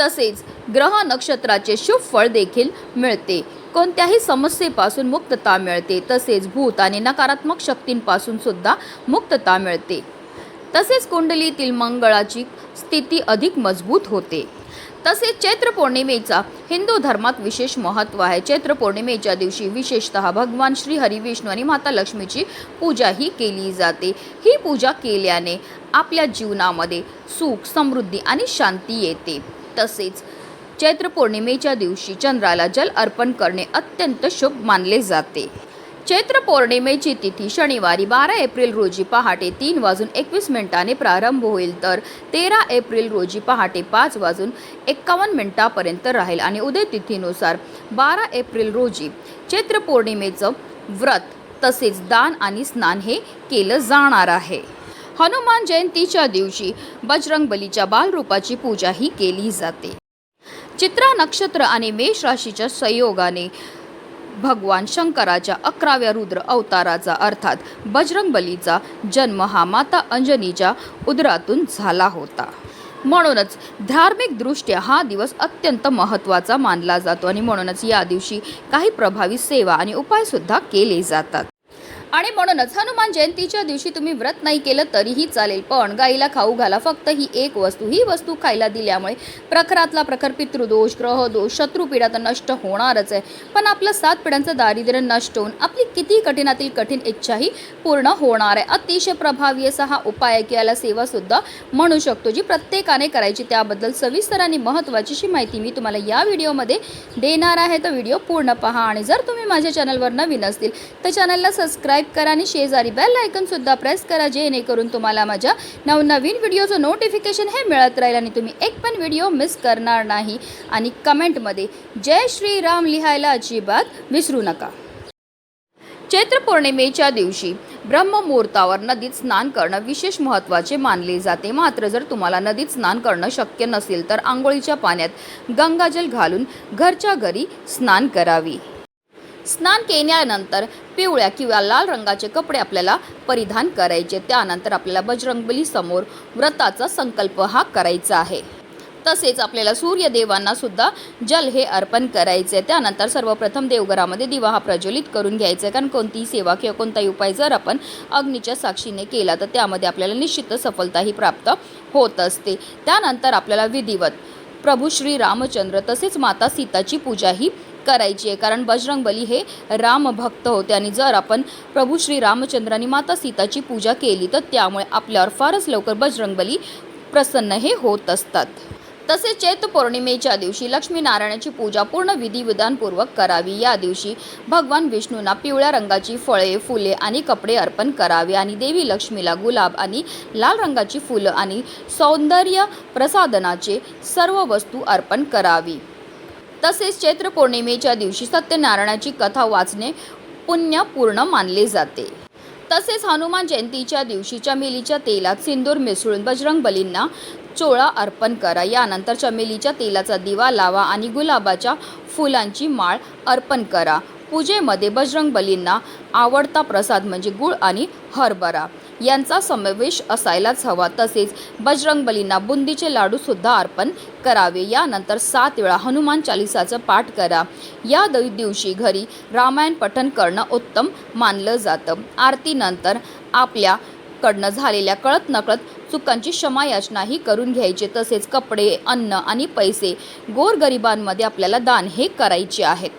तसेच ग्रह नक्षत्राचे शुभ फळ देखील मिळते. कोणत्याही समस्येपासून मुक्तता मिळते तसेच भूत आणि नकारात्मक शक्तींपासून सुद्धा मुक्तता मिळते. तसेच कुंडलीतील मंगळाची स्थिती अधिक मजबूत होते. तसेच चैत्र पौर्णिमेचा हिंदू धर्मात विशेष महत्त्व आहे. चैत्र पौर्णिमेच्या दिवशी विशेषतः भगवान श्री हरी विष्णू आणि माता लक्ष्मीची पूजाही केली जाते. ही पूजा केल्याने आपल्या जीवनामध्ये सुख समृद्धी आणि शांती येते. तसेच चैत्र पौर्णिमेच्या दिवशी चंद्राला जल अर्पण करणे अत्यंत शुभ मानले जाते. चैत्र पौर्णिमेची तिथी शनिवारी बारा एप्रिल रोजी पहाटे तीन वाजून एकवीस मिनिटाने प्रारंभ होईल. तर तेरा एप्रिल रोजी पहाटे पाच वाजून एक्कावन्न मिनिटापर्यंत राहील आणि उदय तिथीनुसार बारा एप्रिल रोजी चैत्र पौर्णिमेचं व्रत तसेच दान आणि स्नान हे केलं जाणार आहे. हनुमान जयंतीच्या दिवशी बजरंग बलीच्या बालरूपाची पूजाही केली जाते. चित्रा नक्षत्र आणि मेष राशीच्या संयोगाने भगवान शंकराच्या अकराव्या रुद्र अवताराचा अर्थात बजरंग बलीचा जन्म हा माता अंजनीच्या उदरातून झाला होता. म्हणूनच धार्मिकदृष्ट्या हा दिवस अत्यंत महत्त्वाचा मानला जातो आणि म्हणूनच या दिवशी काही प्रभावी सेवा आणि उपायसुद्धा केले जातात. आणि म्हणूनच हनुमान जयंतीच्या दिवशी तुम्ही व्रत नाही केलं तरीही चालेल. पण गाईला खाऊ घाला. फक्त ही एक वस्तू ही वस्तू खायला दिल्यामुळे प्रखरातला प्रखर पितृदोष ग्रहदोष शत्रुपीडा तर नष्ट होणारच आहे. पण आपलं सात पिढ्यांचं दारिद्र्य नष्ट होऊन आपली किती कठीणातील कठीण इच्छाही पूर्ण होणार आहे. अतिशय प्रभावी असा हा उपाय आहे की याला सेवासुद्धा म्हणू शकतो जी प्रत्येकाने करायची. त्याबद्दल सविस्तर आणि महत्त्वाची माहिती मी तुम्हाला या व्हिडिओमध्ये देणार आहे. तर व्हिडिओ पूर्ण पहा आणि जर तुम्ही माझ्या चॅनलवर नवीन असतील तर चॅनलला सबस्क्राईब करा आणि शेजारी बेल आयकनसुद्धा प्रेस करा जेणेकरून तुम्हाला माझ्या नवनवीन व्हिडिओचं नोटिफिकेशन हे मिळत राहील आणि तुम्ही एक पण व्हिडिओ मिस करणार नाही. आणि कमेंटमध्ये जय श्रीराम लिहायला अजिबात विसरू नका. चैत्र पौर्णिमेच्या दिवशी ब्रह्ममुहूर्तावर नदीत स्नान करणं विशेष महत्त्वाचे मानले जाते. मात्र जर तुम्हाला नदीत स्नान करणं शक्य नसेल तर आंघोळीच्या पाण्यात गंगाजल घालून घरच्या घरी स्नान करावी. स्नान केल्यानंतर पिवळ्या किंवा लाल रंगाचे कपडे आपल्याला परिधान करायचे. त्यानंतर आपल्याला बजरंगबली समोर व्रताचा संकल्प हा करायचा आहे. तसेच आपल्याला सूर्यदेवांना सुद्धा जल हे अर्पण करायचे. त्यानंतर सर्वप्रथम देवघरामध्ये दिवा हा प्रज्वलित करून घ्यायचा. आहे कारण कोणतीही सेवा किंवा कोणताही उपाय जर आपण अग्नीच्या साक्षीने केला तर त्यामध्ये आपल्याला निश्चित सफलताही प्राप्त होत असते. त्यानंतर आपल्याला विधिवत प्रभू श्री रामचंद्र तसेच माता सीताची पूजाही करायची आहे. कारण बजरंग बली हे रामभक्त होते आणि जर आपण प्रभू श्री रामचंद्रांनी माता सीताची पूजा केली तर त्यामुळे आपल्यावर फारच लवकर बजरंग बली प्रसन्न हे होत असतात. तसेच चैत पौर्णिमेच्या दिवशी लक्ष्मीनारायणाची पूजा पूर्ण विधिविधानपूर्वक करावी. या दिवशी भगवान विष्णूंना पिवळ्या रंगाची फळे फुले आणि कपडे अर्पण करावे आणि देवी लक्ष्मीला गुलाब आणि लाल रंगाची फुलं आणि सौंदर्य प्रसादनाचे सर्व वस्तू अर्पण करावी. तसेच चैत्र पौर्णिमेच्या दिवशी सत्यनारायणाची कथा वाचणे पुण्यपूर्ण मानले जाते. तसेच हनुमान जयंतीच्या दिवशी चमेलीच्या तेलात सिंदूर मिसळून बजरंग बलींना चोळा अर्पण करा. यानंतर चमेलीच्या तेलाचा दिवा लावा आणि गुलाबाच्या फुलांची माळ अर्पण करा. पूजेमध्ये बजरंग बलींना आवडता प्रसाद म्हणजे गुळ आणि हरभरा. यांचा समावेश असायलाच हवा. तसेच बजरंग बलींना बुंदीचे लाडूसुद्धा अर्पण करावे. यानंतर सात वेळा हनुमान चालिसाचं पाठ करा. या द दिवशी घरी रामायण पठण करणं उत्तम मानलं जातं. आरतीनंतर आपल्याकडनं झालेल्या कळत नकळत चुकांची क्षमायाचनाही करून घ्यायची. तसेच कपडे अन्न आणि पैसे गोरगरिबांमध्ये आपल्याला दान हे करायचे आहेत.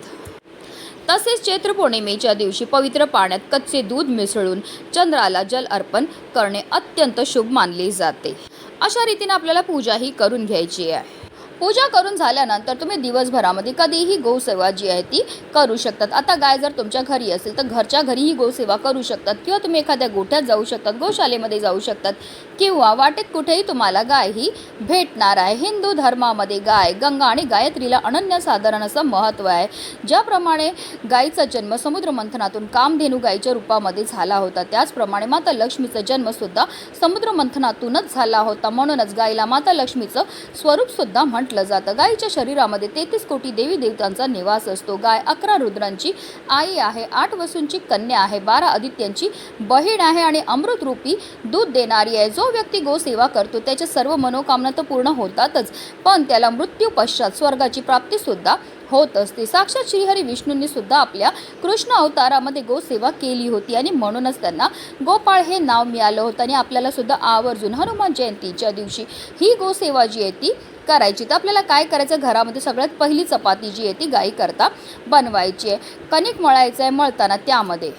तसेच चैत्र पौर्णिमेच्या दिवशी पवित्र पाण्यात कच्चे दूध मिसळून चंद्राला जल अर्पण करणे अत्यंत शुभ मानले जाते. अशा रीतीने आपल्याला पूजाही करून घ्यायची आहे. पूजा करून झाल्यानंतर तुम्ही दिवसभरामध्ये कधीही गोसेवा जी आहे ती करू शकतात. आता गाय जर तुमच्या घरी असेल तर घरच्या घरीही गोसेवा करू शकतात किंवा तुम्ही एखाद्या गोठ्यात जाऊ शकतात गोशालेमध्ये जाऊ शकतात किंवा वाटेत कुठेही तुम्हाला गाय ही भेटणार आहे. हिंदू धर्मामध्ये गाय गंगा आणि गायत्रीला अनन्यसाधारण असं महत्त्व आहे. ज्याप्रमाणे गायीचा जन्म समुद्र मंथनातून कामधेनू गायीच्या रूपामध्ये झाला होता त्याचप्रमाणे माता लक्ष्मीचा जन्मसुद्धा समुद्र मंथनातूनच झाला होता. म्हणूनच गायीला माता लक्ष्मीचं स्वरूपसुद्धा म्हटलं म्हटलं जातं. गायीच्या शरीरामध्ये तेहतीस कोटी देवी देवतांचा निवास असतो. गाय अकरा रुद्रांची आई आहे आठ वसूंची कन्या आहे बारा आदित्यांची बहीण आहे आणि अमृतरूपी दूध देणारी आहे. जो व्यक्ती गोसेवा करतो त्याच्या सर्व मनोकामना तर पूर्ण होतातच पण त्याला मृत्यू पश्चात स्वर्गाची प्राप्तीसुद्धा होत असते. साक्षात श्रीहरी विष्णूंनी सुद्धा आपल्या कृष्ण अवतारामध्ये गोसेवा केली होती आणि म्हणूनच त्यांना गोपाळ हे नाव मिळालं होतं आणि आपल्याला सुद्धा आवर्जून हनुमान जयंतीच्या दिवशी ही गोसेवा जी आहे ती करायची. तर आपल्याला काय करायचं? घरामध्ये सगळ्यात पहिली चपाती जी आहे ती गाई करता बनवायची आहे. कणिक मळायचं आहे मळताना त्यामध्ये.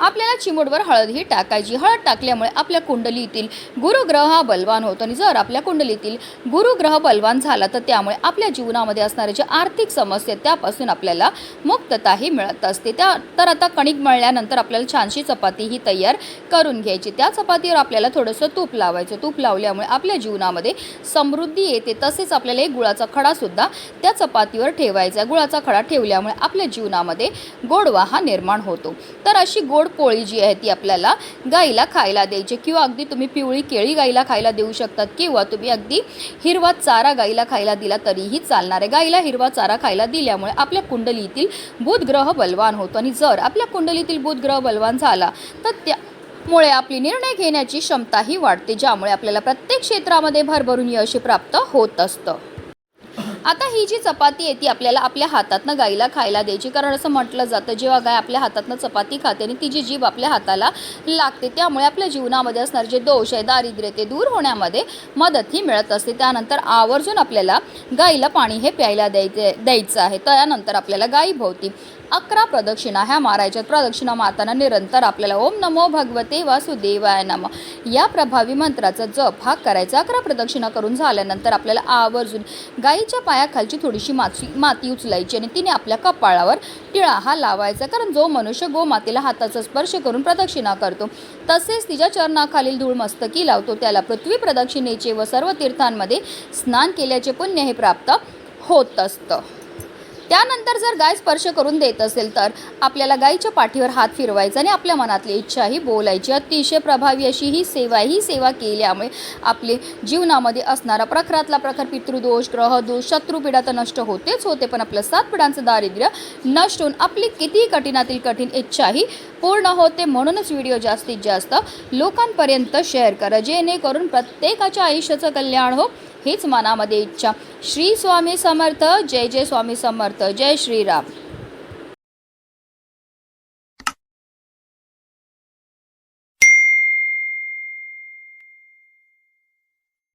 आपल्याला चिमूटवर हळद ही टाकायची. हळद टाकल्यामुळे आपल्या कुंडलीतील गुरुग्रह हा बलवान होतो. आणि जर आपल्या कुंडलीतील गुरुग्रह बलवान झाला तर त्यामुळे आपल्या जीवनामध्ये असणारे जे आर्थिक समस्या आहेत, त्यापासून आपल्याला मुक्तताही मिळत असते. त्या तर आता कणिक मळल्यानंतर आपल्याला छानशी चपाती ही तयार करून घ्यायची. त्या चपातीवर आपल्याला थोडंसं तूप लावायचं. तूप लावल्यामुळे आपल्या जीवनामध्ये समृद्धी येते. तसेच आपल्याला एक गुळाचा खडासुद्धा त्या चपातीवर ठेवायचा गुळाचा खडा ठेवल्यामुळे आपल्या जीवनामध्ये गोडवा हा निर्माण होतो. तर अशी गोड पोळी जी आहे ती आपल्याला गाईला खायला द्यायची. किंवा अगदी तुम्ही पिवळी केळी गाईला खायला देऊ शकतात किंवा तुम्ही अगदी हिरवा चारा गाईला खायला दिला तरीही चालणार आहे. गाईला हिरवा चारा खायला दिल्यामुळे आपल्या कुंडलीतील बुधग्रह बलवान होतो. आणि जर आपल्या कुंडलीतील बुधग्रह बलवान झाला तर त्या मुळे आपली निर्णय घेण्याची क्षमताही वाढते ज्यामुळे आपल्याला प्रत्येक क्षेत्रामध्ये भरभरून यश प्राप्त होत असतं. आता ही जी चपाती आहे ती आपल्याला आपल्या हातातनं गाईला खायला द्यायची. कारण असं म्हटलं जातं जेव्हा गाय आपल्या हातातनं चपाती खाते आणि तिची जीभ आपल्या हाताला लागते त्यामुळे आपल्या जीवनामध्ये असणारे जे दोष आहे दारिद्र्य ते दूर होण्यामध्ये मदत ही मिळत असते. त्यानंतर आवर्जून आपल्याला गाईला पाणी हे प्यायला द्यायचे द्यायचं आहे. त्यानंतर आपल्याला गायीभोवती अकरा प्रदक्षिणा ह्या मारायच्या प्रदक्षिणा मारताना निरंतर आपल्याला ओम नमो भगवते वासुदेवाय नम. या प्रभावी मंत्राचा जप हा करायचा. अकरा प्रदक्षिणा करून झाल्यानंतर आपल्याला आवर्जून गाईच्या पायाखालची थोडीशी माती माती उचलायची आणि तिने आपल्या कपाळावर टिळा हा लावायचा. कारण जो मनुष्य गोमातेला हाताचा स्पर्श करून प्रदक्षिणा करतो तसेच तिच्या चरणाखालील धूळ मस्तकी लावतो. त्याला पृथ्वी प्रदक्षिणेचे व सर्व तीर्थांमध्ये स्नान केल्याचे पुण्य हे प्राप्त होत असतं. त्यानंतर जर गाय स्पर्श करून देत असेल तर आपल्याला गायीच्या पाठीवर हात फिरवायचा आणि आपल्या मनातली इच्छाही बोलायची. अतिशय प्रभावी अशी ही सेवा ही सेवा केल्यामुळे आपले जीवनामध्ये असणारा प्रखरातला प्रखर पितृदोष ग्रहदोष शत्रुपीडा तर नष्ट होतेच होते पण आपलं सात पिढांचं दारिद्र्य नष्ट होऊन आपली किती कठीणातील कठीण इच्छाही पूर्ण होते म्हणूनच व्हिडिओ जास्तीत जास्त लोकांपर्यंत शेअर करा. जेणेकरून प्रत्येकाच्या आयुष्याचं कल्याण हो. हीच मनामध्ये इच्छा. श्री स्वामी समर्थ जय जय स्वामी समर्थ जय श्रीराम.